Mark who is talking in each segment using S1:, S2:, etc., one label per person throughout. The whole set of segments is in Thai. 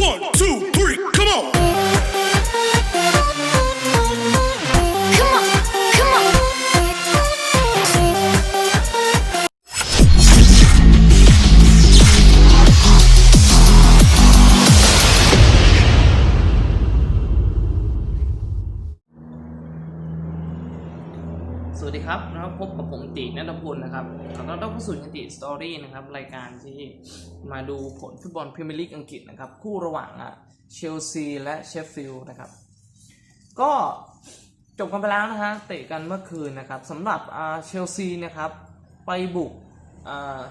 S1: One, two, three,
S2: ดีครับนะครับพบกับผมตินัทพลนะครับขอต้อนรับเข้าสู่ยันติสตอรี่นะครับรายการที่มาดูผลฟุตบอลพรีเมียร์ลีกอังกฤษนะครับคู่ระหว่างอะเชลซีและเชฟฟิลด์นะครับก็จบกันไปแล้วนะฮะเตะกันเมื่อคืนนะครับสำหรับอ่าเชลซีนะครับไปบุกอ่า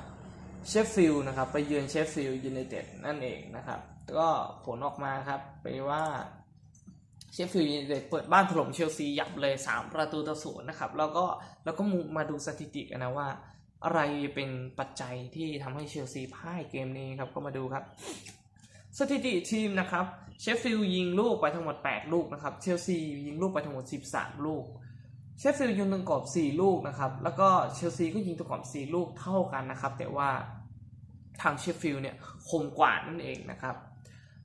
S2: เชฟฟิลด์นะครับไปเยือนเชฟฟิลด์ยูไนเต็ดนั่นเองนะครับก็ผลออกมาครับไปว่า เชฟฟิลด์ยูไนเต็ดเปิดบ้านถล่มเชลซียับเลย 3 ประตูต่อศูนย์นะครับ แล้วก็แล้วก็มาดูสถิติกันนะว่า อะไรเป็นปัจจัยที่ทำให้เชลซีพ่ายเกมนี้ครับ ก็มาดูครับ สถิติทีมนะครับ เชฟฟิลด์ยิงลูกไปทั้งหมด 8 ลูกนะครับ เชลซียิงลูกไปทั้งหมด 13 ลูก เชฟฟิลด์ยิงตะกรอบ 4 ลูกนะครับ แล้วก็เชลซีก็ยิงตะกรอบ 4 ลูกเท่ากันนะครับ แต่ว่าทางเชฟฟิลด์เนี่ยคมกว่านั่นเองนะครับ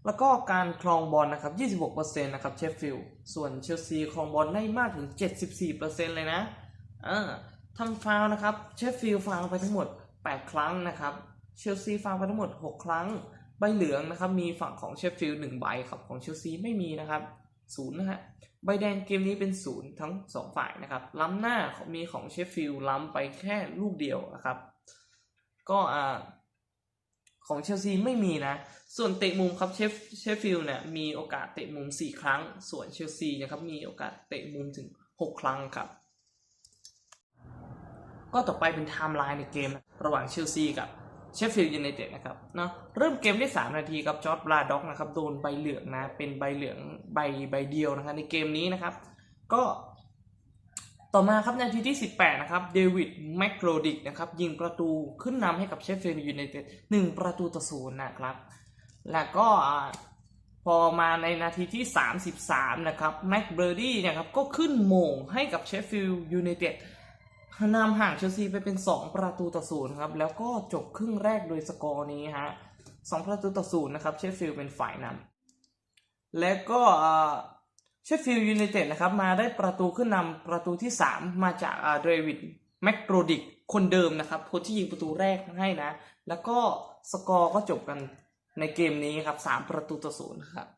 S2: แล้วก็การครองบอลนะครับ 26%นะครับเชฟฟิลด์ ส่วนเชลซีครองบอลได้มากถึง 74%เลยนะอ่าทำฟาวนะครับ เชฟฟิลด์ฟาวไปทั้งหมด 8 ครั้งนะครับ เชลซีฟาวไปทั้งหมด 6 ครั้ง ใบเหลืองนะครับ มีฝั่งของเชฟฟิลด์1ใบครับ ของเชลซีไม่มีนะครับศูนย์นะฮะ ใบแดงเกมนี้เป็นศูนย์ทั้งสองฝ่ายนะครับ ล้ำหน้ามีของเชฟฟิลด์ล้ำไปแค่ลูกเดียวนะครับ ก็อ่า ของเชลซีไม่มีนะ ส่วนเตะมุมครับเชฟเชฟฟิลด์เนี่ยมีโอกาสเตะมุม 4 ครั้ง ส่วนเชลซีนะครับมีโอกาสเตะมุมถึง 6 ครั้งครับ ก็ต่อไปเป็นไทม์ไลน์ในเกมนะระหว่างเชลซีกับเชฟฟิลด์ยูไนเต็ดนะครับเนาะเริ่มเกมได้ 3 นาทีครับจอร์ดบราด็อกนะครับโดนใบเหลืองนะเป็นใบเหลืองใบใบเดียวนะครับในเกมนี้นะครับ ก็ ต่อมาครับนาทีที่ 18 นะครับเดวิดแมคโรดิกนะครับยิงประตูขึ้นนำให้กับเชฟฟิลด์ยูไนเต็ด1ประตูต่อศูนย์นะครับ แล้วก็พอมาในนาทีที่ 33 นะครับแม็กเบอร์ดี้นะครับก็ขึ้นโมงให้กับเชฟฟิลด์ยูไนเต็ดนำห่างเชลซีไปเป็น 2 ประตูต่อศูนย์ครับ แล้วก็จบครึ่งแรกโดยสกอร์นี้ฮะ2ประตูต่อศูนย์นะครับเชฟฟิลด์เป็นฝ่ายนำและก็ เชฟฟิลด์ยูไนเต็ดนะครับมาได้ประตูขึ้นนำประตูที่ 3 มาจากเดวิดแมกโรดิกคนเดิมนะครับคนที่ยิงประตูแรกให้นะ แล้วก็สกอร์ก็จบกันในเกมนี้ครับ 3 ประตูต่อศูนย์ครับ